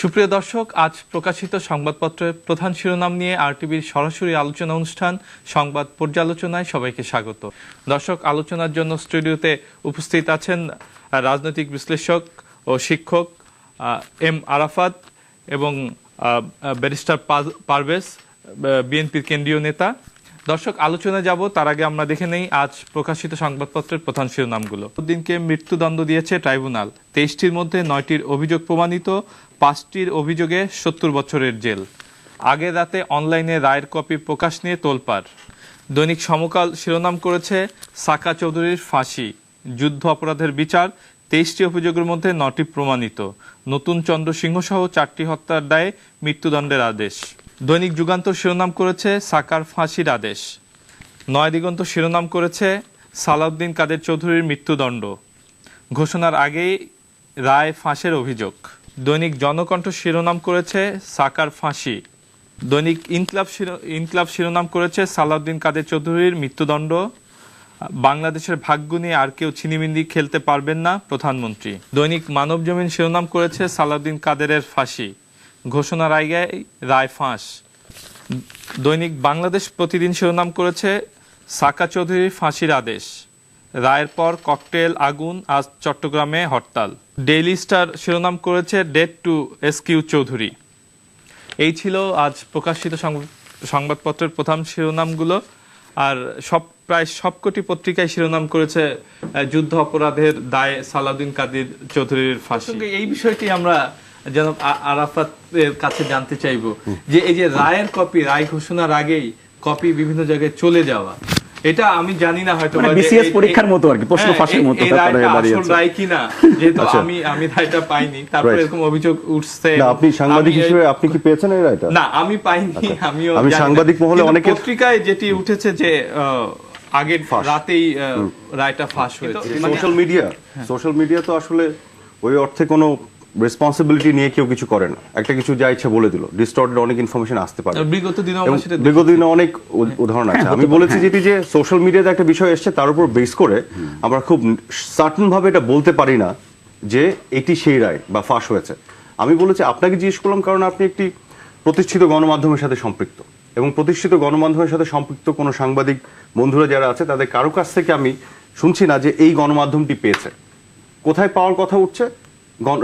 সুপ্রিয় দর্শক, আজ প্রকাশিত সংবাদপত্রের প্রধান শিরোনাম নিয়ে আরটিভির সরাসরি আলোচনা অনুষ্ঠান সংবাদ পর্যালোচনায় সবাইকে স্বাগত। দর্শক, আলোচনার জন্য স্টুডিওতে উপস্থিত আছেন রাজনৈতিক বিশ্লেষক ও শিক্ষক এম আরাফাত এবং ব্যারিস্টার পারভেজ বিএনপির কেন্দ্রীয় নেতা। দর্শক আলোচনা যাব, তার আগে আমরা দেখে নেই, আজ প্রকাশিত সংবাদপত্রের প্রধান শিরোনামগুলো। দিনকে মৃত্যুদণ্ড দিয়েছে ট্রাইব্যুনাল। তেইশটির মধ্যে নয়টির অভিযোগ প্রমাণিত, পাঁচটির অভিযোগে সত্তর বছরের জেল। আগের রাতে অনলাইনে রায়ের কপি প্রকাশ নিয়ে তোলপাড়। দৈনিক সমকাল শিরোনাম করেছে, সাকা চৌধুরীর ফাঁসি। যুদ্ধ অপরাধের বিচার, তেইশটি অভিযোগের মধ্যে নটি প্রমাণিত। নতুন চন্দ্র সিংহ সহ চারটি হত্যার দায়ে মৃত্যুদণ্ডের আদেশ। দৈনিক যুগান্তর শিরোনাম করেছে সাকার ফাঁসির আদেশ। নয় দিগন্ত শিরোনাম করেছে সালাউদ্দিন কাদের চৌধুরীর মৃত্যুদণ্ড। ঘোষণার আগেই রায় ফাঁসের অভিযোগ। দৈনিক জনকণ্ঠ শিরোনাম করেছে সাকার ফাঁসি। দৈনিক ইনকলাব ইনকলাব শিরোনাম করেছে সালাউদ্দিন কাদের চৌধুরীর মৃত্যুদণ্ড। বাংলাদেশের ভাগ্য নিয়ে আর কেউ ছিনিমিন্দি খেলতে পারবেন না প্রধানমন্ত্রী। দৈনিক মানব জমিন শিরোনাম করেছে সালাউদ্দিন কাদেরের ফাঁসি। ঘোষণার আগে রায় ফাঁস। দৈনিক বাংলাদেশ প্রতিদিন শিরোনাম করেছে সাকা চৌধুরীর ফাঁসির আদেশ। রায়ের পর ককটেল, আগুন, আজ চট্টগ্রামে হরতাল। ডেইলি স্টার শিরোনাম করেছে ডেট টু এসকিউ চৌধুরী। এই ছিল আজ প্রকাশিত সংবাদ- সংবাদপত্রের প্রধান শিরোনামগুলো। আর সব প্রায় সবকটি পত্রিকায় শিরোনাম করেছে যুদ্ধ অপরাধের দায়ে সালাউদ্দিন কাদির চৌধুরীর ফাঁসি। এই বিষয়টি আমরা যেন আ- আরাফাতের কাছে জানতে চাইব যে এই যে রায়ের কপি রায় ঘোষণার আগেই কপি বিভিন্ন জায়গায় চলে যাওয়া এটা আমি জানি না হয়তো মানে বা যে BCS এই- পরীক্ষার মতো আর কি, প্রশ্ন হ্যাঁ, ফাঁসের মতো হয়ে আসল দাঁড়িয়েছে। রায় কিনা যেহেতু আচ্ছা। আমি আমি রায়টা পাইনি তারপরে এরকম অভিযোগ উঠছে। না আপনি সাংবাদিক হিসেবে আপনি কি পেয়েছেন এই রায়টা? না আমি পাইনি আমিও আমি সাংবাদিক মহলে অনেকের- পত্রিকায় যেটি উঠেছে যে আহ, আগের রাতেই আহ, রায়টা ফাঁস হয়েছে। মানে- সোশ্যাল মিডিয়া সোশ্যাল মিডিয়া তো আসলে ওই অর্থে কোনো রেসপন্সিবিলিটি নিয়ে কেউ কিছু করে না। একটা কিছু যা ইচ্ছা বলে দিল। ডিস্টর্টেড অনেক ইনফরমেশন আসতে পারে। বিগত দিনে বিগত দিনে অনেক উদাহরণ আছে। হ্যাঁ, আমি বলেছি যেটি যে সোশ্যাল মিডিয়াতে একটা বিষয় এসছে তার উপর বেস করে আমরা খুব সার্টন ভাবে এটা বলতে পারি না যে এটি সেই রায় বা ফাঁস হয়েছে। আমি বলেছি আপনাকে জিজ্ঞেস করলাম কারণ আপনি একটি প্রতিষ্ঠিত গণমাধ্যমের সাথে সম্পৃক্ত। এবং প্রতিষ্ঠিত গণমাধ্যমের সাথে সম্পৃক্ত কোনো সাংবাদিক বন্ধুরা যারা আছে তাদের কারও কাছ থেকে আমি শুনছি না যে এই গণমাধ্যমটি পেয়েছে। কোথায় পাওয়ার কথা উঠছে?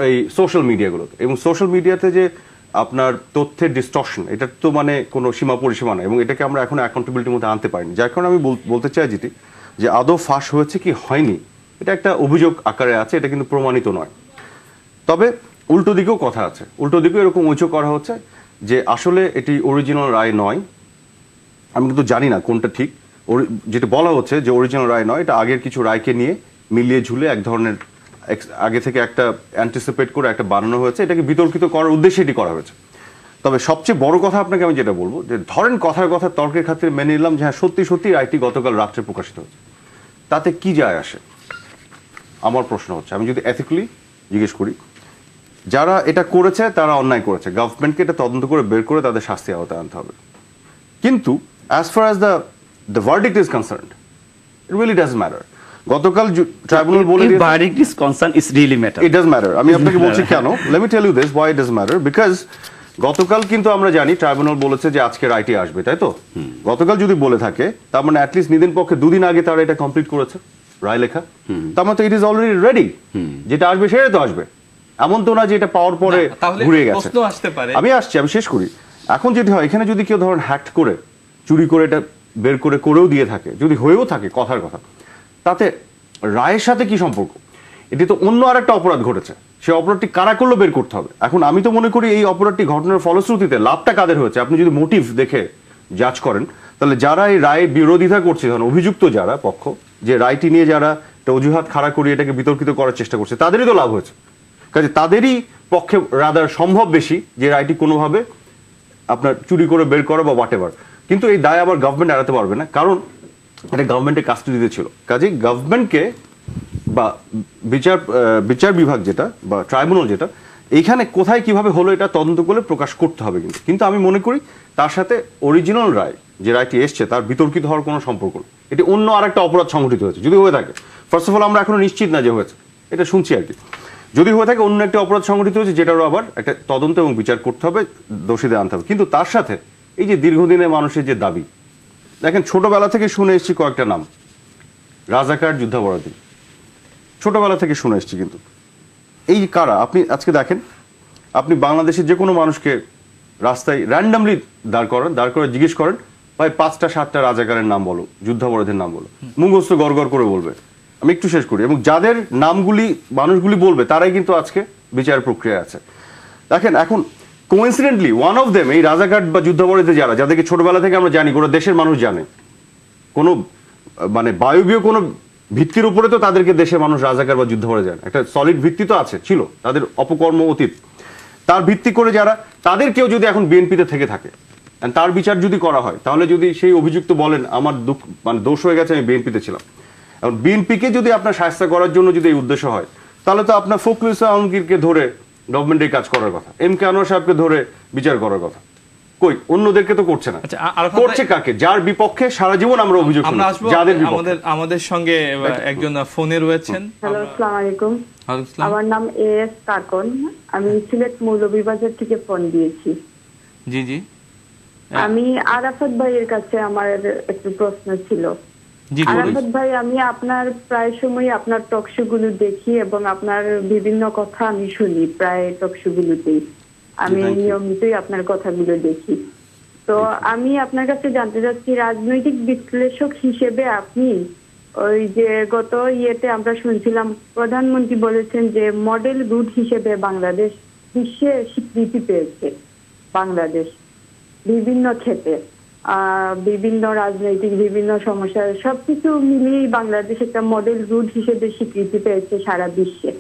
এই সোশ্যাল মিডিয়াগুলোতে এবং সোশ্যাল মিডিয়াতে যে আপনার তথ্যের ডিস্টর্শন এটা তো মানে কোনো সীমা পরিসীমা নাই এবং এটাকে আমরা এখন অ্যাকাউন্টেবিলিটির মধ্যে আনতে পারিনি। যার কারণে আমি বল- বলতে চাই যেটি, যে আদৌ ফাঁস হয়েছে কি হয়নি, এটা একটা অভিযোগ আকারে আছে, এটা কিন্তু প্রমাণিত নয়। তবে উল্টো দিকেও কথা আছে। উল্টো দিকেও এরকম অভিযোগ করা হচ্ছে যে আসলে এটি অরিজিনাল রায় নয়। আমি কিন্তু জানি না কোনটা ঠিক। যেটা বলা হচ্ছে যে অরিজিনাল রায় নয়, এটা আগের কিছু রায়কে নিয়ে মিলিয়ে ঝুলে এক ধরনের আগে থেকে একটা অ্যান্টিসিপেট করে একটা বানানো হয়েছে, এটাকে বিতর্কিত করার উদ্দেশ্যে এটি করা হয়েছে। তবে সবচেয়ে বড় কথা আপনাকে আমি যেটা বলব, যে ধরেন কথার কথা, তর্কের খাতিরে মেনে নিলাম যে হ্যাঁ সত্যি সত্যি রায়টি গতকাল রাত্রে প্রকাশিত হয়েছে। তাতে কি যায় আসে? আমার প্রশ্ন হচ্ছে, আমি যদি এথিক্যালি জিজ্ঞেস করি, যারা এটা করেছে, তারা অন্যায় করেছে। গভর্নমেন্টকে এটা তদন্ত করে বের করে তাদের শাস্তি আওতায় আনতে হবে। কিন্তু as far as the the verdict is concern it really does matter গতকাল ট্রাইব্যুনাল বলে দিয়েছে verdict is concerned, it's really matter. It does matter আমি আপনাকে বলছি কেন? Let me tell you this why does matter because গতকাল কিন্তু আমরা জানি ট্রাইব্যুনাল বলেছে যে আজকে রাইটি আসবে তাই তো? গতকাল যদি বলে থাকে তার মানে অ্যাটলিস্ট নিদিন পক্ষে দুদিন আগে তারা এটা কমপ্লিট করেছে রায় লেখা। তার মানে তো ইট ইজ অলরেডি রেডি যেটা আসবে সেটা তো আসবে। এমন তো না যে এটা পাওয়ার পরে ঘুরে গেছে। আসতে পারে। আমি আসছি আমি শেষ করি। এখন যদি হয় এখানে যদি কেউ ধরেন হ্যাক করে চুরি করে এটা বের করে করেও দিয়ে থাকে যদি হয়েও থাকে কথার কথা তাতে রায়ের সাথে কি সম্পর্ক? এটি তো অন্য আরেকটা অপরাধ ঘটেছে। সে অপরাধটি কারা করল বের করতে হবে। এখন আমি তো মনে করি এই অপরাধটি ঘটনার ফলশ্রুতিতে লাভটা কাদের হয়েছে? আপনি যদি মোটিভ দেখে জাজ করেন, তাহলে যারা এই রায় বিরোধিতা করছে, ধরেন অভিযুক্ত যারা, পক্ষ, যে রায়টি নিয়ে যারা একটা অজুহাত খাড়া করিয়ে এটাকে বিতর্কিত করার চেষ্টা করছে, তাদেরই তো লাভ হয়েছে। কাজে তাদেরই পক্ষে রাদার সম্ভব বেশি যে রায়টি কোনোভাবে আপনার চুরি করে বের করা বা হোয়াট কিন্তু এই দায় আবার গভর্নমেন্ট এড়াতে পারবে না। কারণ এটা গভর্নমেন্টের কাস্টডিতে ছিল। কাজেই গভর্নমেন্টকে বা বিচার বিচার বিভাগ যেটা বা ট্রাইব্যুনাল যেটা, এইখানে কোথায় কীভাবে হলো এটা তদন্ত করে প্রকাশ করতে হবে কিন্তু। কিন্তু আমি মনে করি তার সাথে অরিজিনাল রায়, যে রায়টি এসছে, তার বিতর্কিত হওয়ার কোনো সম্পর্ক নেই। এটি অন্য আরেকটা অপরাধ সংঘটিত হয়েছে, যদি হয়ে থাকে। ফার্স্ট অফ অল আমরা এখনও নিশ্চিত না যে হয়েছে। এটা শুনছি আর কি। যদি হয়ে থাকে, অন্য একটা অপরাধ সংগঠিত হয়েছে, যেটারও আবার একটা তদন্ত এবং বিচার করতে হবে, দোষীদের আনতে হবে। কিন্তু তার সাথে এই যে দীর্ঘদিনের মানুষের যে দাবি দেখেন ছোটবেলা থেকে শুনে এসেছি কয়েকটা নাম। রাজাকার যুদ্ধাপরাধী। ছোটবেলা থেকে শুনে এসেছি কিন্তু। এই কারা? আপনি আজকে দেখেন আপনি বাংলাদেশের যে কোনো মানুষকে রাস্তায় র্যান্ডামলি দাঁড় করেন দাঁড় করে জিজ্ঞেস করেন ভাই পাঁচটা সাতটা রাজাকারের নাম বলো যুদ্ধাপরাধীর নাম বলো। মুখস্থ গড় করে বলবে। আমি একটু শেষ করি। এবং যাদের নামগুলি মানুষগুলি বলবে তারাই কিন্তু আজকে বিচার প্রক্রিয়া আছে। দেখেন এখন কোইন্সিডেন্টলি ওয়ান অফ দেম এই রাজাঘাট বা যুদ্ধাপরাধী যারা, যাদেরকে ছোটবেলা থেকে আমরা জানি, কোনো দেশের মানুষ জানে, কোনো মানে বায়বীয় কোনো ভিত্তির উপরে তো তাদেরকে দেশের মানুষ রাজাকার বা যুদ্ধ করে যায় একটা সলিড ভিত্তি তো আছে, ছিল, তাদের অপকর্ম অতীত। তার ভিত্তি করে যারা তাদের কেউ যদি এখন বিএনপিতে থেকে থাকে তার বিচার যদি করা হয়, তাহলে যদি সেই অভিযুক্ত বলেন, আমার দুঃখ মানে দোষ হয়ে গেছে, আমি বিএনপিতে ছিলাম। এখন বিএনপিকে যদি আপনার সাহায্য করার জন্য যদি এই উদ্দেশ্য হয়, তাহলে তো আপনার ফখরুল ইসলাম আলমগীরকে ধরে গভর্নমেন্টের কাজ করার কথা। এম কে আনোয়ার সাহেবকে ধরে বিচার করার কথা। কই? অন্যদেরকে তো করছে না। আচ্ছা, করছে কাকে? যার বিপক্ষে সারা জীবন আমরা অভিযোগ আমরা আসব যাদের আমাদের আমাদের সঙ্গে একজন ফোনে রয়েছেন। হ্যালো আসসালামু আলাইকুম। আমার নাম এ এস কাকন। আমি সিলেট মৌলভীবাজার থেকে ফোন দিয়েছি। জি জি। আমি আরাফাত ভাইয়ের কাছে আমার একটু প্রশ্ন ছিল। আরাফাত ভাই আমি আপনার প্রায় সময় আপনার টকশো গুলো দেখি এবং আপনার বিভিন্ন কথা আমি শুনি প্রায় টকশো গুলোতেই। আমি নিয়মিতই আপনার কথাগুলো দেখি। তো আমি আপনার কাছে জানতে চাচ্ছি রাজনৈতিক বিশ্লেষক হিসেবে আপনি ওই যে গত ইয়েতে আমরা শুনছিলাম প্রধানমন্ত্রী বলেছেন যে মডেল রুট হিসেবে বাংলাদেশ বিশ্বে স্বীকৃতি পেয়েছে। বাংলাদেশ বিভিন্ন ক্ষেত্রে। বিভিন্ন রাজনৈতিক, বিভিন্ন সমস্যা, সবকিছু মিলিয়েই বাংলাদেশ একটা মডেল রুট হিসেবে স্বীকৃতি পেয়েছে সারা বিশ্বে।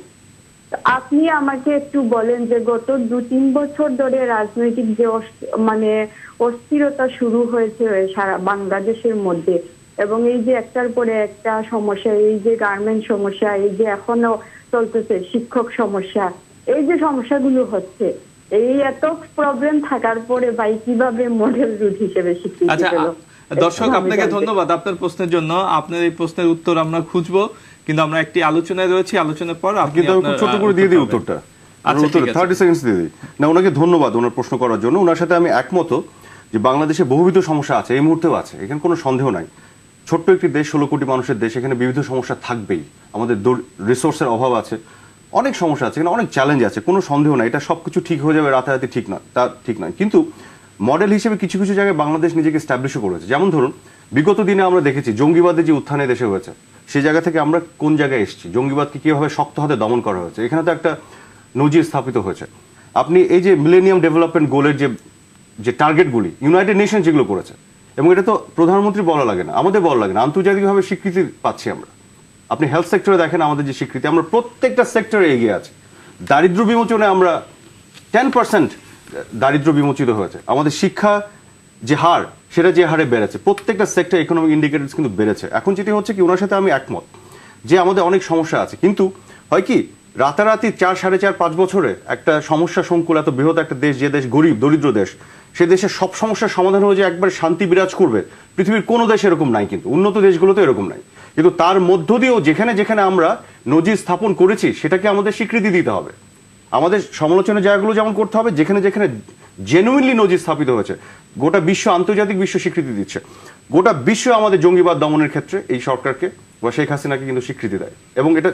আপনি আমাকে একটু বলেন যে গত দু তিন বছর ধরে রাজনৈতিক যে মানে অস্থিরতা শুরু হয়েছে সারা বাংলাদেশের মধ্যে এবং এই যে একটার পরে একটা সমস্যা, এই যে গার্মেন্ট সমস্যা, এই যে এখনও চলতেছে শিক্ষক সমস্যা, এই যে সমস্যাগুলো হচ্ছে এই এত প্রবলেম থাকার পরে ভাই কীভাবে মডেল রুট হিসেবে স্বীকৃতি আচ্ছা পেল? দর্শক আপনাকে ধন্যবাদ আপনার প্রশ্নের জন্য। আপনার এই প্রশ্নের উত্তর আমরা খুঁজবো কিন্তু আমরা একটি আলোচনায় রয়েছি। আলোচনার পর আপনি ছোট করে দিয়ে দিই উত্তরটা আচ্ছা, ঠিক থার্টি সেকেন্ডস দিয়ে দিই। না ওনাকে ধন্যবাদ ওনার প্রশ্ন করার জন্য। ওনার সাথে আমি একমত যে বাংলাদেশে বহুবিধ সমস্যা আছে এই মুহূর্তেও আছে। এখানে কোনো সন্দেহ নাই। ছোট্ট একটি দেশ ষোলো কোটি মানুষের দেশ এখানে বিবিধ সমস্যা থাকবেই। আমাদের রিসোর্সের অভাব আছে। অনেক সমস্যা আছে, এখানে অনেক চ্যালেঞ্জ আছে, কোনো সন্দেহ নাই, এটা সবকিছু ঠিক হয়ে যাবে, রাতারাতি ঠিক না, তা ঠিক নয়। কিন্তু মডেল হিসেবে কিছু কিছু জায়গায় বাংলাদেশ নিজেকে স্ট্যাবলিশও করেছে। যেমন ধরুন, বিগত দিনে আমরা দেখেছি জঙ্গিবাদের যে উত্থানে দেশে হয়েছে সেই জায়গা থেকে আমরা কোন জায়গায় এসেছি? জঙ্গিবাদকে কীভাবে শক্ত হাতে দমন করা হয়েছে? এখানে তো একটা নজির স্থাপিত হয়েছে। আপনি এই যে মিলেনিয়াম ডেভেলপমেন্ট গোলের যে যে টার্গেটগুলি ইউনাইটেড নেশন যেগুলো করেছে, এবং এটা তো প্রধানমন্ত্রী বলা লাগে না, আমাদের বলা লাগে না, আন্তর্জাতিকভাবে স্বীকৃতি পাচ্ছি আমরা। আপনি হেলথ সেক্টরে দেখেন আমাদের যে স্বীকৃতি, আমরা প্রত্যেকটা সেক্টরে এগিয়ে আছি। দারিদ্র বিমোচনে আমরা টেন পার্সেন্ট দারিদ্র বিমোচিত হয়েছে। আমাদের শিক্ষা যে হার, সেটা যে হারে বেড়েছে। প্রত্যেকটা সেক্টর ইকোনমিক ইন্ডিকেটরস কিন্তু বেড়েছে। এখন যেটি হচ্ছে কি, ওনার সাথে আমি একমত যে আমাদের অনেক সমস্যা আছে। কিন্তু হয় কি, রাতারাতি চার, সাড়ে চার, পাঁচ বছরে একটা সমস্যা সংকুল, এত বৃহৎ একটা দেশ, যে দেশ গরিব, দরিদ্র দেশ, সে দেশের সব সমস্যার সমাধান হয়ে যে একবার শান্তি বিরাজ করবে। পৃথিবীর কোনো দেশ এরকম নাই কিন্তু। উন্নত দেশগুলোতে এরকম নাই। কিন্তু তার মধ্য দিয়েও যেখানে যেখানে আমরা নজির স্থাপন করেছি সেটাকে আমাদের স্বীকৃতি দিতে হবে। আমাদের সমালোচনার জায়গাগুলো যেমন করতে হবে যেখানে যেখানে জেনুইনলি নজির স্থাপিত হয়েছে গোটা বিশ্ব আন্তর্জাতিক বিশ্ব স্বীকৃতি দিচ্ছে। গোটা বিশ্ব আমাদের জঙ্গিবাদ দমনের ক্ষেত্রে এই সরকারকে বা শেখ হাসিনাকে কিন্তু স্বীকৃতি দেয়। এবং এটা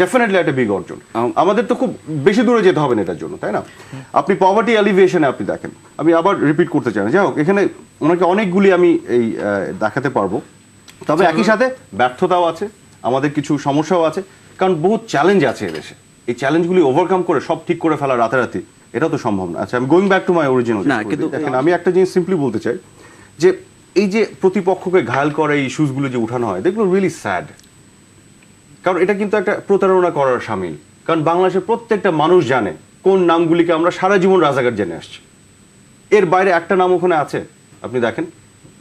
ডেফিনেটলি একটা বিগ অর্জন। আমাদের তো খুব বেশি দূরে যেতে হবে না এটার জন্য তাই না? আপনি পভার্টি অ্যালিভিয়েশনে আপনি দেখেন। আমি আবার রিপিট করতে চাই যাই হোক এখানে ওনাকে অনেকগুলি আমি এই দেখাতে পারব। তবে একই সাথে ব্যর্থতাও আছে আমাদের কিছু সমস্যাও আছে কারণ বহু চ্যালেঞ্জ আছে এদেশে। এই চ্যালেঞ্জগুলি ওভারকাম করে সব ঠিক করে ফেলা রাতারাতি এটা তো সম্ভব না। আচ্ছা আমি going back to my original কিন্তু- দেখেন আমি একটা জিনিস সিম্পলি বলতে চাই যে এই যে প্রতিপক্ষকে ঘায়াল করে এই ইস্যুসগুলো যে উঠানো হয় দেখল রিয়েলি স্যাড কারণ এটা কিন্তু একটা প্রতারণা করার সামিল। কারণ বাংলাদেশের প্রত্যেকটা মানুষ জানে কোন নামগুলিকে আমরা সারা জীবন রাজাকার জেনে আসছি। এর বাইরে একটা নাম ওখানে আছে আপনি দেখেন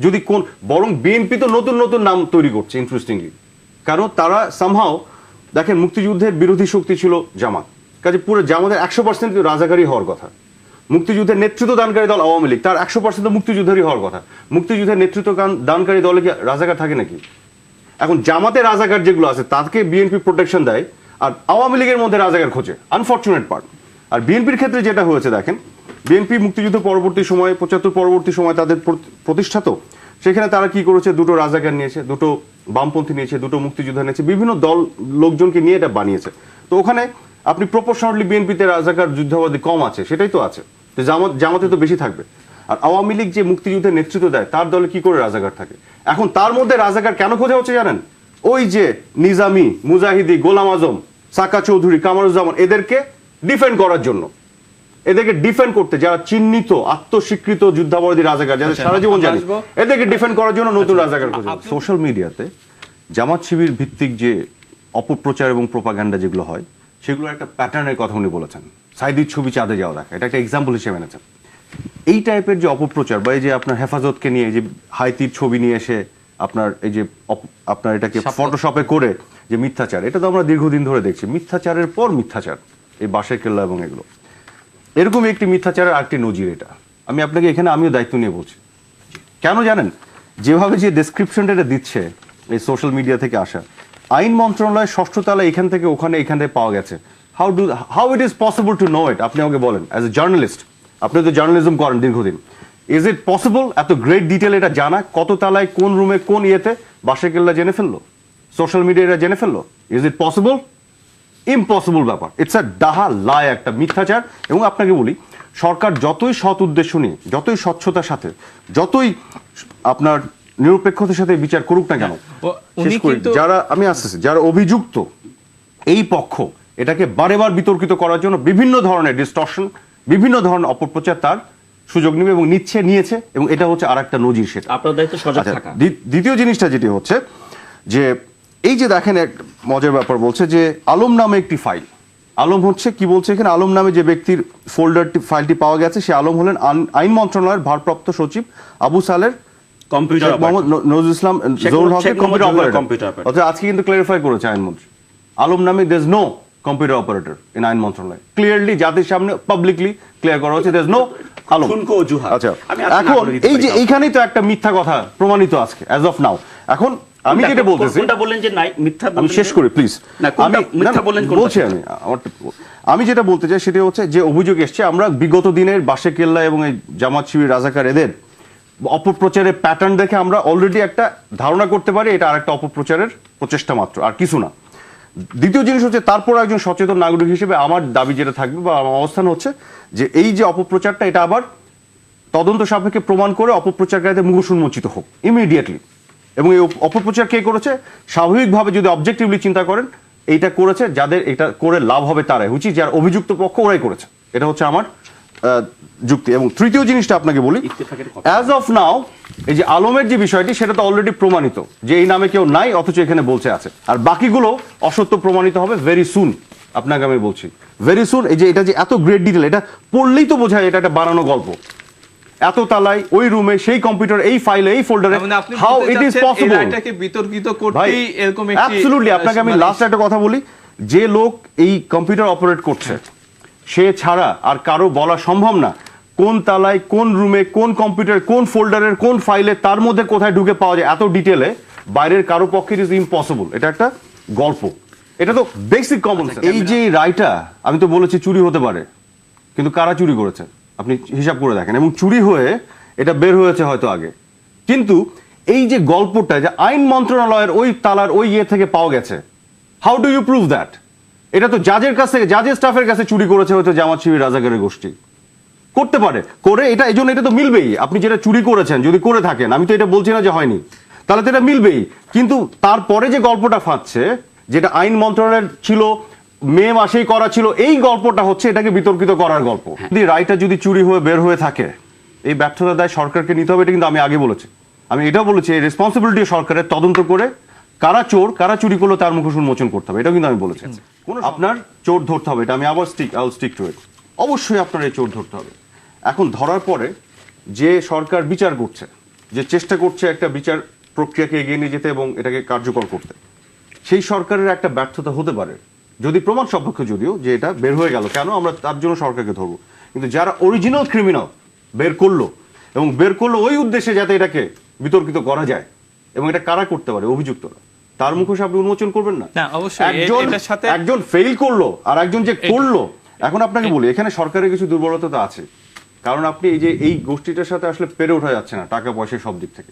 যদি কোন, বরং বিএনপি তো নতুন নতুন নাম তৈরি করছে ইন্টারেস্টিংলি কারণ তারা সামহাও দেখেন মুক্তিযুদ্ধের বিরোধী শক্তি ছিল জামাত। কাজে পুরো জামাতের একশো পার্সেন্ট রাজাকারী হওয়ার কথা। মুক্তিযুদ্ধের নেতৃত্ব দানকারী দল আওয়ামী লীগ, তার একশো পার্সেন্ট মুক্তিযুদ্ধেরই হওয়ার কথা। মুক্তিযুদ্ধের নেতৃত্ব দানকারী দলে কি রাজাকার থাকে নাকি? এখন জামাতে রাজাকার যেগুলো আছে তাকে বিএনপি প্রোটেকশন দেয়, আর আওয়ামী লীগের মধ্যে রাজাকার খোঁজে আনফর্চুনেট পার্ট আর বিএনপির ক্ষেত্রে যেটা হয়েছে, দেখেন বিএনপি মুক্তিযুদ্ধ পরবর্তী সময়ে, পঁচাত্তর পরবর্তী সময় তাদের প্রতি- প্রতিষ্ঠা তো। সেখানে তারা কি করেছে? দুটো রাজাকার নিয়েছে, দুটো বামপন্থী নিয়েছে, দুটো মুক্তিযোদ্ধা নিয়েছে, বিভিন্ন দল, লোকজনকে নিয়ে এটা বানিয়েছে। তো ওখানে আপনি প্রপোর্শনালি বিএনপিতে রাজাকার, যুদ্ধাবাদী কম আছে, সেটাই তো আছে। জামাত, জামাতে তো বেশি থাকবে। আর আওয়ামী লীগ যে মুক্তিযুদ্ধের নেতৃত্ব দেয়, তার দলে কি করে রাজাকার থাকে? এখন তার মধ্যে রাজাকার কেন খোঁজা হচ্ছে জানেন? ওই যে নিজামি, মুজাহিদি, গোলাম আজম, সাকা চৌধুরী, কামারুজ্জামান, এদেরকে ডিফেন্ড করার জন্য। এদেরকে ডিফেন্ড করতে যারা চিহ্নিত আত্মস্বীকৃত যুদ্ধাপরাধী রাজাকার যাদের আচ্ছা, সারা জীবন জানি এদেরকে ডিফেন্ড করার জন্য নতুন আচ্ছা, রাজাকার সোশ্যাল মিডিয়াতে জামাত শিবির ভিত্তিক যে অপপ্রচার এবং প্রোপাগান্ডা যেগুলো হয় সেগুলোর একটা প্যাটার্নের কথা উনি বলেছেন। সাইদির ছবি চাঁদে যাওয়া দেখা এটা একটা এক্সাম্পল হিসেবে এনেছেন। এই টাইপের যে অপপ্রচার বা এই যে আপনার হেফাজতকে নিয়ে যে হাইতির ছবি নিয়ে এসে আপনার এই যে আপনার এটাকে ফটোশপে করে যে মিথ্যাচার এটা তো আমরা দীর্ঘদিন ধরে দেখছি মিথ্যাচারের পর মিথ্যাচার এই বাসের কেল্লা এবং এগুলো। এরকম একটি মিথ্যাচারের আরেকটি নজির এটা। আমি আপনাকে এখানে, আমিও দায়িত্ব নিয়ে বলছি। কেন জানেন? যেভাবে যে ডেসক্রিপশনটা এটা দিচ্ছে, এই সোশ্যাল মিডিয়া থেকে আসা, আইন মন্ত্রণালয় ষষ্ঠ তলা এখান থেকে ওখানে, এখান থেকে পাওয়া গেছে। How do how it is possible to know it আপনি আমাকে বলেন অ্যাজ এ জার্নালিস্ট আপনি তো জার্নালিজম করেন দীর্ঘদিন। ইজ ইট পসিবল এত গ্রেট ডিটেল এটা জানা, কত তালায়, কোন রুমে কোন ইয়েতে বাসে কেল্লা জেনে ফেলল? সোশ্যাল মিডিয়া এটা জেনে ফেলল? ইজ ইট পসিবল ইম্পসিবল ব্যাপার। ইটস আ ডাহা লায় একটা মিথ্যাচার। এবং আপনাকে বলি সরকার যতই সৎ উদ্দেশ্য নিয়ে যতই স্বচ্ছতার সাথে যতই আপনার নিরপেক্ষতার সাথে বিচার করুক না কেন কিন্তু- যারা আমি আসতেছি যারা অভিযুক্ত এই পক্ষ এটাকে বারেবার বিতর্কিত করার জন্য বিভিন্ন ধরনের ডিস্টর্শন বিভিন্ন ধরনের অপপ্রচার তার সুযোগ নেবে এবং নিচ্ছে নিয়েছে এবং এটা হচ্ছে আর একটা নজির সেটা। আচ্ছা, দ্বিতীয় জিনিসটা যেটি হচ্ছে যে এই যে দেখেন এক মজার ব্যাপার বলছে যে আলম নামে একটি ফাইল আলম হচ্ছে কি বলছে এখানে? আলম নামে যে ব্যক্তির ফোল্ডারটি ফাইলটি পাওয়া গেছে সে আলম হলেন আইন- মন্ত্রণালয়ের ভারপ্রাপ্ত সচিব আবু সালের কম্পিউটার নজরুল ইসলাম হকের কম্পিউটার অর্থাৎ আজকে কিন্তু করেছে আইনমন্ত্রী আলম নামে দের নো কম্পিউটার অপারেটর ইন আইন মন্ত্রণালয়। ক্লিয়ারলি জাতির সামনে পাবলিকলি ক্লিয়ার করা হচ্ছে দের নো আলম। আচ্ছা এখন এই যে এইখানেই তো একটা মিথ্যা কথা প্রমাণিত আজকে অ্যাজ অফ নাও এখন আমি যেটা বলতেছি কোনটা বললেন যে নাই? মিথ্যা আমি শেষ করি প্লিজ কোনটা মিথ্যা বললেন? বলছি আমি আমার আমি যেটা বলতে চাই সেটা হচ্ছে যে অভিযোগ এসছে আমরা বিগত দিনের বাসে কেল্লা এবং এই জামাত শিবির রাজাকার এদের অপপ্রচারের প্যাটার্ন দেখে আমরা অলরেডি একটা ধারণা করতে পারি এটা আরেকটা অপপ্রচারের প্রচেষ্টা মাত্র আর কিছু না। দ্বিতীয় জিনিস হচ্ছে তারপর একজন সচেতন নাগরিক হিসেবে আমার দাবি যেটা থাকবে বা আমার অবস্থান হচ্ছে যে এই যে অপপ্রচারটা এটা আবার তদন্ত সাপেক্ষে প্রমাণ করে অপপ্রচারকারীদের মুখ উন্মোচিত হোক ইমিডিয়েটলি এবং এই অপ- অপপ্রচার কে করেছে? স্বাভাবিকভাবে যদি অবজেক্টিভলি চিন্তা করেন এইটা করেছে যাদের এটা করে লাভ হবে তারাই হুচি যার অভিযুক্ত পক্ষ ওরাই করেছে। এটা হচ্ছে আমার যুক্তি। এবং তৃতীয় জিনিসটা আপনাকে বলি অ্যাজ অফ নাও এই যে আলমের যে বিষয়টি সেটা তো অলরেডি প্রমাণিত যে এই নামে কেউ নাই অথচ এখানে বলছে আছে। আর বাকিগুলো অসত্য প্রমাণিত হবে ভেরি সুন আপনাকে আমি বলছি। ভেরি সুন এই যে এটা যে এত গ্রেট ডিটেল এটা পড়লেই তো বোঝায় এটা একটা বানানো গল্প। এত তালায় ওই রুমে সেই কম্পিউটার এই ফাইলে এই ফোল্ডারে মানে হাউ ইট ইজ পসিবল রায়টাকে বিতর্কিত করতেই এরকম একটি অ্যাবসলিউটলি আপনাকে আমি মানে- লাস্ট একটা কথা বলি। যে লোক এই কম্পিউটার অপারেট করছে সে ছাড়া আর কারও বলা সম্ভব না কোন তালায় কোন রুমে কোন কম্পিউটার কোন ফোল্ডারের কোন ফাইলে তার মধ্যে কোথায় ঢুকে পাওয়া যায় এত ডিটেলে বাইরের কারও পক্ষে ইট ইজ ইম্পসিবল এটা একটা গল্প। এটা তো বেসিক কমন এই যে রায়টা আমি তো বলেছি চুরি হতে পারে কিন্তু কারা চুরি করেছে? আপনি হিসাব করে দেখেন, এবং চুরি হয়ে এটা বের হয়েছে হয়তো আগে। কিন্তু এই যে গল্পটা যে আইন মন্ত্রণালয়ের ওই তালার ওই ইয়ে থেকে পাওয়া গেছে how do you prove that এটা তো জাজের কাছ থেকে জাজের স্টাফের কাছে চুরি করেছে হয়তো জামাত শিবির রাজাকারের গোষ্ঠী। করতে পারে, করে এটা, এই জন্য এটা তো মিলবেই। আপনি যেটা চুরি করেছেন, যদি করে থাকেন, আমি তো এটা বলছি না যে হয়নি, তাহলে তো এটা মিলবেই। কিন্তু তারপরে যে গল্পটা ফাঁচ্ছে যেটা আইন মন্ত্রণালয়ের ছিল মে মাসেই করা ছিল এই গল্পটা হচ্ছে এটাকে বিতর্কিত করার গল্প। যদি রায়টা যদি চুরি হয়ে বের হয়ে থাকে এই ব্যর্থতা দায় সরকারকে নিতে হবে এটা কিন্তু আমি আগে বলেছি। আমি এটাও বলেছি এই রেসপন্সিবিলিটি সরকারের তদন্ত করে কারা চোর কারা চুরি করল তার মুখোশ উন্মোচন করতে হবে এটাও কিন্তু আমি বলেছি। কোন আপনার চোর ধরতে হবে এটা আমি আবার stick I stick to it অবশ্যই আপনার এই চোর ধরতে হবে। এখন ধরার পরে যে সরকার বিচার করছে যে চেষ্টা করছে একটা বিচার প্রক্রিয়াকে এগিয়ে নিয়ে যেতে এবং এটাকে কার্যকর করতে সেই সরকারের একটা ব্যর্থতা হতে পারে। যদি প্রমাণ সপক্ষ যদিও যে এটা বের হয়ে গেল কেন আমরা তার জন্য সরকারকে ধরবো? কিন্তু যারা অরিজিনাল ক্রিমিনাল বের করল এবং বের করল ওই উদ্দেশ্যে যাতে এটাকে বিতর্কিত করা যায় এবং এটা কারা করতে পারে অভিযুক্তরা তার মুখোশ আপনি উন্মোচন করবেন না। একজন সাথে- একজন ফেল করল আর একজন যে করল এখন আপনাকে বলি এখানে সরকারের কিছু দুর্বলতা তো আছে। কারণ আপনি এই যে এই গোষ্ঠীটার সাথে আসলে পেরে ওঠা যাচ্ছে না টাকা পয়সা সব দিক থেকে।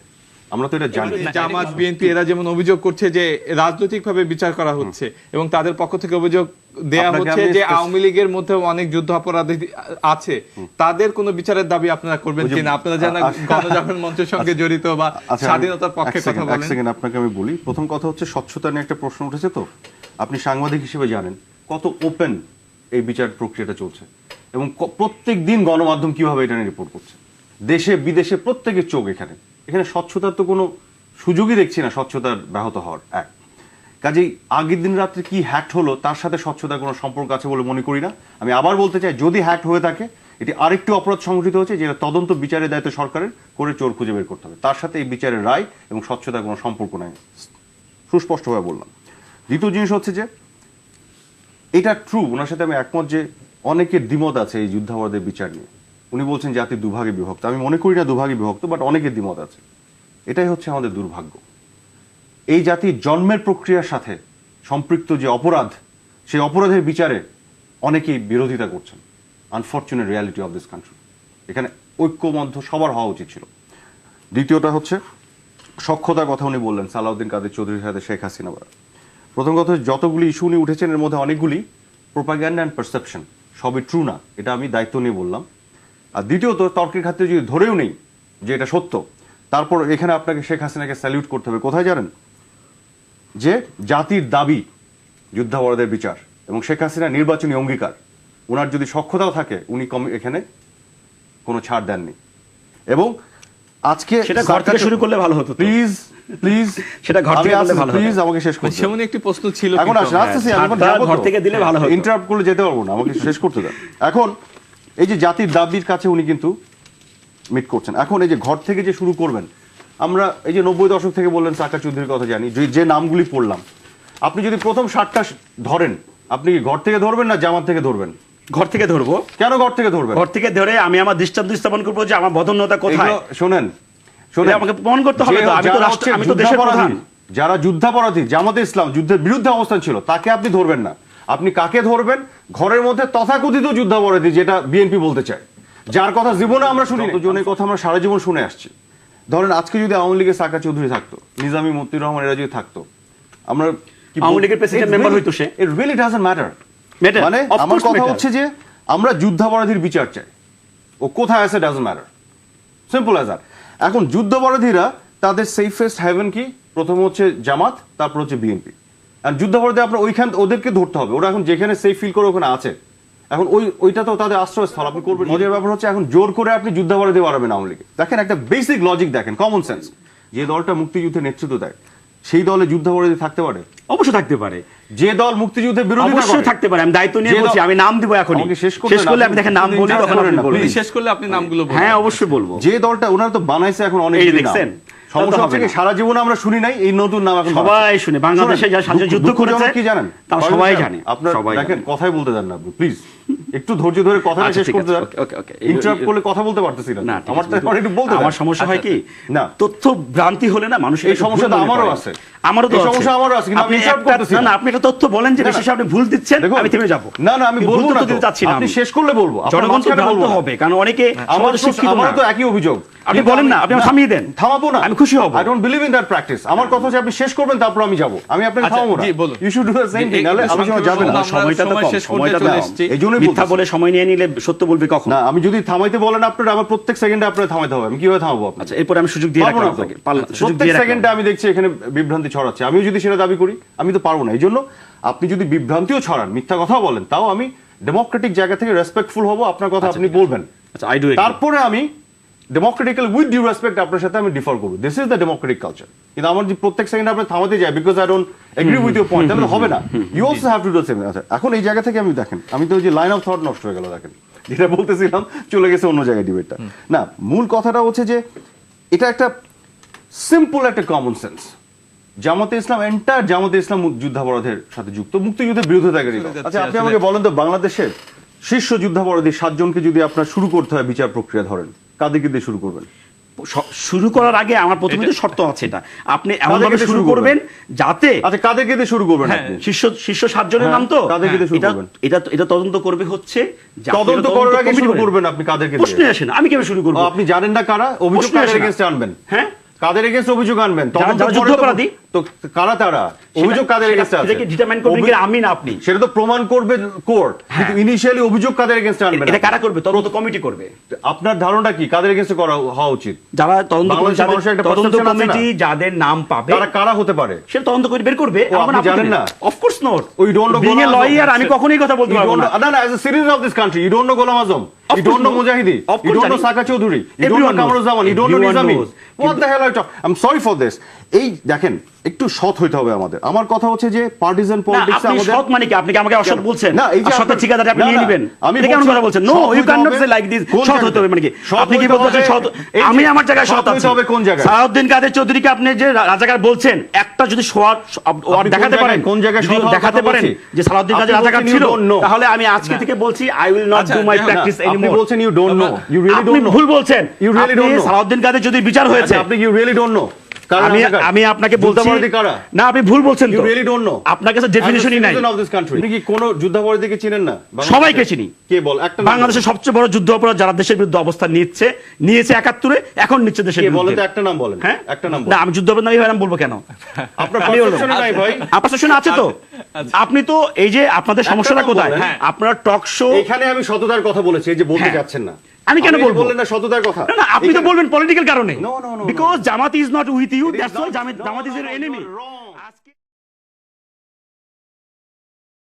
আমরা তো এটা জানি। জামাত বিএনপি এরা যেমন অভিযোগ করছে যে রাজনৈতিকভাবে বিচার করা হচ্ছে এবং তাদের পক্ষ থেকে অভিযোগ দেয়া হচ্ছে যে আওয়ামী লীগের মধ্যে অনেক যুদ্ধ অপরাধী আছে। তাদের কোনো বিচারের দাবি আপনারা করবেন কিনা? আপনারা জানা আ- আ- গণজাগরণ মঞ্চের সঙ্গে জড়িত বা আচ্ছা, স্বাধীনতার পক্ষে কথা বলেন। সেকেন্ড আপনাকে আমি বলি। প্রথম কথা হচ্ছে স্বচ্ছতা নিয়ে একটা প্রশ্ন উঠেছে তো। আপনি সাংবাদিক হিসেবে জানেন কত ওপেন এই বিচার প্রক্রিয়াটা চলছে এবং প্রত্যেক দিন গণমাধ্যম কীভাবে এটা নিয়ে রিপোর্ট করছে? দেশে বিদেশে প্রত্যেকের চোখ এখানে। এখানে স্বচ্ছতার তো কোনো সুযোগই দেখছি না স্বচ্ছতার ব্যাহত হওয়ার এক। কাজেই আগের দিন রাত্রে কি হ্যাট হলো, তার সাথে স্বচ্ছতার কোনো সম্পর্ক আছে বলে মনে করি না। আমি আবার বলতে চাই, যদি হ্যাট হয়ে থাকে, এটি আরেকটি অপরাধ সংঘটিত হচ্ছে যেটা তদন্ত বিচারের দায়িত্ব সরকারের করে চোর খুঁজে বের করতে হবে। তার সাথে এই বিচারের রায় এবং স্বচ্ছতার কোনো সম্পর্ক নাই। সুস্পষ্টভাবে বললাম। দ্বিতীয় জিনিস হচ্ছে যে, এটা ট্রু ওনার সাথে আমি একমত যে অনেকের দ্বিমত আছে এই যুদ্ধাপরাধের বিচার নিয়ে। উনি বলছেন জাতি দুভাগে বিভক্ত। আমি মনে করি না দুভাগে বিভক্ত বাট অনেকের দ্বিমত আছে। এটাই হচ্ছে আমাদের দুর্ভাগ্য। এই জাতির জন্মের প্রক্রিয়ার সাথে সম্পৃক্ত যে অপরাধ, সেই অপরাধের বিচারে অনেকেই বিরোধিতা করছেন। Unfortunate reality of this country এখানে ঐক্যবদ্ধ সবার হওয়া উচিত ছিল। দ্বিতীয়টা হচ্ছে, সক্ষতার কথা উনি বললেন, সালাউদ্দিন কাদের চৌধুরীর সাথে শেখ হাসিনা প্রথম কথা যতগুলি ইস্যু উনি উঠেছেন, এর মধ্যে অনেকগুলি প্রোপাগ্যান্ডা অ্যান্ড পারসেপশন সবই ট্রু না। এটা আমি দায়িত্ব নিয়ে বললাম। আর দ্বিতীয়ত তর্কের ক্ষেত্রে যদি ধরেও নেই যে এটা সত্য তারপর এখানে আপনাকে শেখ হাসিনাকে স্যালিউট করতে হবে। কোথায় জানেন? যে জাতির দাবি যুদ্ধাপরাধের বিচার এবং শেখ হাসিনা নির্বাচনী অঙ্গীকার। ওনার যদি সক্ষতাও থাকে উনি কম এখানে কোনো ছাড় দেননি। এবং আজকে সেটা ঘর থেকে শুরু করলে ভালো হতো প্লিজ প্লিজ সেটা ঘর থেকে করলে ভালো প্লিজ আমাকে শেষ করতে সেমন একটি প্রশ্ন ছিল এখন আসেন আসতেছি আমি যাব ঘর থেকে দিলে ভালো হতো। ইন্টারাপ্ট করলে যেতে পারব না আমাকে শেষ করতে দেন এখন এই যে জাতির দাবির কাছে উনি কিন্তু মিট করছেন। এখন এই যে ঘর থেকে যে শুরু করবেন আমরা এই যে নব্বই দশক থেকে বললেন সাকা চৌধুরীর কথা জানি যে যে নামগুলি পড়লাম। আপনি যদি প্রথম ষাটটা ধরেন আপনি কি ঘর থেকে ধরবেন না জামাত থেকে ধরবেন? ঘর থেকে ধরবো। কেন ঘর থেকে ধরবেন? ঘর থেকে ধরে আমি আমার দৃষ্টান্ত স্থাপন করব যে আমার বদন্যতা কোথায়? শোনেন শোনেন। আমাকে প্রমাণ করতে হবে আমি তো রাষ্ট্র- আমি তো দেশের প্রধান। যারা যুদ্ধাপরাধী জামাতে ইসলাম যুদ্ধের বিরুদ্ধে অবস্থান ছিল তাকে আপনি ধরবেন না। আপনি কাকে ধরবেন? ঘরের মধ্যে তথাকথিত যুদ্ধাপরাধী যেটা বিএনপি বলতে চায়। যার কথা জীবনে আমরা শুনি জনের কথা আমরা সারা জীবন শুনে আসছি। ধরেন আজকে যদি আওয়ামী লীগের সাকা চৌধুরী থাকতো নিজামী মতিউর রহমান এরা যদি থাকতো আমরা আওয়ামী লীগের president member হইতো সে। ইট রিয়েলি ডাজন্ট ম্যাটার মানে আমার কথা হচ্ছে যে আমরা যুদ্ধাপরাধীর বিচার চাই। ও কোথায় আছে ডাজন্ট ম্যাটার সিম্পল অ্যাজ এখন যুদ্ধাপরাধীরা তাদের সেফেস্ট হ্যাভেন কি? প্রথম হচ্ছে জামাত তারপর হচ্ছে বিএনপি। আর যুদ্ধাপরাধী আপনার ওইখান ওদেরকে ধরতে হবে। ওরা এখন যেখানে সেফ ফিল করে ওখানে আছে। এখন ওই ওইটা তো তাদের আশ্রয়স্থল। আপনি করবেন মজার ব্যাপার হচ্ছে এখন জোর করে আপনি যুদ্ধাপরাধী বাড়াবেন আওয়ামী লীগে দেখেন একটা বেসিক লজিক দেখেন কমন সেন্স যে দলটা মুক্তিযুদ্ধে নেতৃত্ব দেয় সেই দলে যুদ্ধাপরাধী থাকতে পারে? অবশ্যই থাকতে পারে। যে দল মুক্তিযুদ্ধের বিরোধিতা অবশ্যই থাকতে পারে। আমি দায়িত্ব নিয়ে বলছি আমি নাম দিব এখন শেষ করতে শেষ করলে আপনি আমি দেখেন নাম বলি তখন আপনি শেষ করলে আপনি নামগুলো হ্যাঁ অবশ্যই বলব। যে দলটা ওনারা তো বানাইছে এখন অনেক দেখছেন? সমস্যা হবে সারা জীবন আমরা শুনি নাই এই নতুন নাম এখন সবাই শুনে, বাংলাদেশে যা যুদ্ধ করেছে, কি জানেন? তারা সবাই জানে, আপনার সবাই দেখেন কথাই বলতে দেন না আপনি প্লিজ একটু ধৈর্য ধরে কথাটা আচ্ছা, শেষ করতে ওকে, ওকে, ওকে। ইন্টারাপ্ট করলে কথা বলতে পারতেছি না। আমার আমার একটু বলতে আমার সমস্যা হয় কি? না। তথ্য ভ্রান্তি হলে না মানুষের এই সমস্যা তো আমারও আছে। আমারও তো সমস্যা আমারও আছে, কিন্তু আপনি interrupt একটা- করতেছি না আপনি একটা তথ্য বলেন যে। বিশেষ আপনি ভুল দিচ্ছেন আমি থেমে যাব। না না আমি বলব না তো। চাচ্ছি না আপনি শেষ করলে বলব। আপনার জনগণ তো ভ্রান্ত হবে কারণ অনেকে আমার শিক্ষিত আমারও না। তো একই অভিযোগ। আপনি বলেন না, আপনি থামিয়ে দেন। থামাবো না। আমি খুশি হব। I don't believe in that practice আমার কথা হচ্ছে আপনি শেষ করবেন তারপর আমি যাব। আমি আপনাকে আচ্ছা, থামাবো না। You should do the same thing নালে সংক্ষেপে যাবে না। সময়টা তো সময়টা চলে দাও। মিথ্যা বলে সময় নিয়ে নিলে সত্য বলবে কখন? না আমি যদি থামাইতে বলেন আপনার আমার প্রত্যেক সেকেন্ডে আপনার থামাইতে হবে। আমি কীভাবে থামাবো আচ্ছা এরপর আমি সুযোগ দিয়ে আপনাকে। সুযোগ প্রত্যেক দিয়ে সেকেন্ডে আমি দেখছি এখানে বিভ্রান্তি ছড়াচ্ছে। আমিও যদি সেটা দাবি করি আমি তো পারব না। এই জন্য আপনি যদি বিভ্রান্তিও ছড়ান মিথ্যা কথা বলেন তাও আমি ডেমোক্রেটিক জায়গা থেকে রেসপেক্টফুল হব। আপনার কথা আপনি বলবেন। আচ্ছা আই ডু তারপরে আমি ডেমোক্রেটিক্যাল উইথ ডিউ রেসপেক্ট আপনার সাথে আমি ডিফার করব। This is the democratic culture কিন্তু আমার যে প্রত্যেক সেকেন্ড আপনি থামাতে যায় because I don't agree with your point তাহলে হবে না। You also have to do same আচ্ছা এখন এই জায়গা থেকে আমি দেখেন আমি তো যে লাইন অফ থট নষ্ট হয়ে গেল দেখেন। যেটা বলতেছিলাম চলে গেছে অন্য জায়গায় ডিবেটটা না মূল কথাটা হচ্ছে যে এটা একটা সিম্পল একটা কমন সেন্স জামাতে ইসলাম এন্টার জামাতে ইসলাম যুদ্ধাপরাধের সাথে যুক্ত মুক্তিযুদ্ধের বিরোধিতাকারী দল। চলে আচ্ছা আপনি আমাকে বলেন তো বাংলাদেশের শীর্ষ যুদ্ধাপরাধী সাতজনকে যদি আপনার শুরু করতে হয় বিচার প্রক্রিয়া ধরেন। কাদেরকে দিয়ে শুরু করবেন? শুরু করার আগে আমার প্রথমে তো শর্ত আছে এটা। আপনি এমন ভাবে শুরু করবেন? যাতে আচ্ছা কাদেরকে দিয়ে শুরু করবেন হ্যাঁ, আপনি? শীর্ষ শীর্ষ সাতজনের হ্যাঁ, নাম তো? তাদেরকে দিয়ে শুরু এটা করবেন। এটা এটা তদন্ত করবে হচ্ছে তদন্ত করার আগে শুরু করবেন আপনি কাদেরকে প্রশ্নে দিয়ে আসে আমি কেন শুরু করব? আপনি জানেন না কারা? অভিযোগ কাদের। এগেনস্টে আনবেন? হ্যাঁ। কাদের এগেনস্ট অভিযোগ আনবেন? তদন্ত যুদ্ধাপরাধী। তো কারা তারা? অভিযোগ কাদের এগেনস্টে আছে? ডিটারমাইন করবেন কি? আমি না আপনি। সেটা তো প্রমাণ করবে কোর্ট কিন্তু ইনিশিয়ালি অভিযোগ কাদের এগেনস্টে আনবেন এটা কারা করবে? তদন্ত কমিটি করবে। আপনার ধারণা কি? কাদের এগেনস্টে করা হওয়া উচিত? যারা তদন্ত তদন্ত? কমিটি যাদের নাম পাবে তারা কারা হতে পারে? সেটা তদন্ত করে বের করবে। আপনি জানেন না? Of course not I don't know being a lawyer আমি কখনোই কথা বলতে পারব না। না না as a citizen of this country you don't know Golam Azam Of you course don't know no. Mujahidi Of you course don't know জানি। Saka Chowdhury you don't know Everyone knows. Kamruzzaman you don't know Everyone Nizami knows. What the hell I talk I am sorry for this এই দেখেন একটু সৎ হইতে হবে আমাদের। আমার কথা হচ্ছে যে পার্টিজান না, পলিটিক্স আমাদের সৎ মানে কি? আপনি কি আমাকে অসৎ বলছেন? না, এই যে আপনার- ঠিকাদার আপনি নিয়ে নেবেন। আমি এটা কেমন কথা বলছেন? No you can not say like this সৎ হতে হবে মানে কি? আপনি কি হইতে হবে- সৎ আমি আমার জায়গায় সৎ সৎ হইতে আছি। হবে কোন জায়গায়? সালাউদ্দিন কাদের চৌধুরীকে আপনি যে রাজাকার বলছেন একটা যদি আপনি দেখাতে পারেন কোন জায়গায় সৎ দেখাতে পারেন? যে সালাউদ্দিন কাদের রাজাকার ছিল তাহলে আমি আজকে থেকে বলছি আই উইল নট আচ্ছা, ডু মাই প্র্যাকটিস আপনি বলছেন you don't know you really don't know ভুল বলছেন। Really don't আপনি know. সালাউদ্দিন কাদের যদি বিচার হয়েছে আপনি ইউ রিয়েলি ডোন্ট নো আমি আমি আপনাকে বলছি না আপনি ভুল বলছেন তো। রিয়েলি ডোন্ট নো আপনার কাছে ডেফিনিশনই নাই। অফ দিস কান্ট্রি আপনি কি কোন যুদ্ধাপরাধীকে চিনেন না? সবাইকে চিনি। কে বল? একটা বাংলাদেশের সবচেয়ে বড় যুদ্ধ অপরাধ যারা দেশের বিরুদ্ধে অবস্থান নিচ্ছে নিয়েছে একাত্তরে এখন নিচ্ছে দেশের বলেন বিরুদ্ধে। তো একটা নাম বলেন। হ্যাঁ? একটা নাম না আমি যুদ্ধ অপরাধ নামই হয়রাম বলব কেন? আপনার। নাই ভাই। আপনার সেশনে আছে তো? আচ্ছা। আপনি তো এই যে আপনাদের সমস্যাটা কোথায়। হ্যাঁ। আপনার টক শো এখানে আমি সততার কথা বলেছি এই যে বলতে হ্যাঁ। যাচ্ছেন না। আমি কেন বলব? বললেন না সততার কথা না না আপনি তো বলবেন পলিটিক্যাল কারণে. Because Jamaat is not with you that's why Jamaat is your enemy.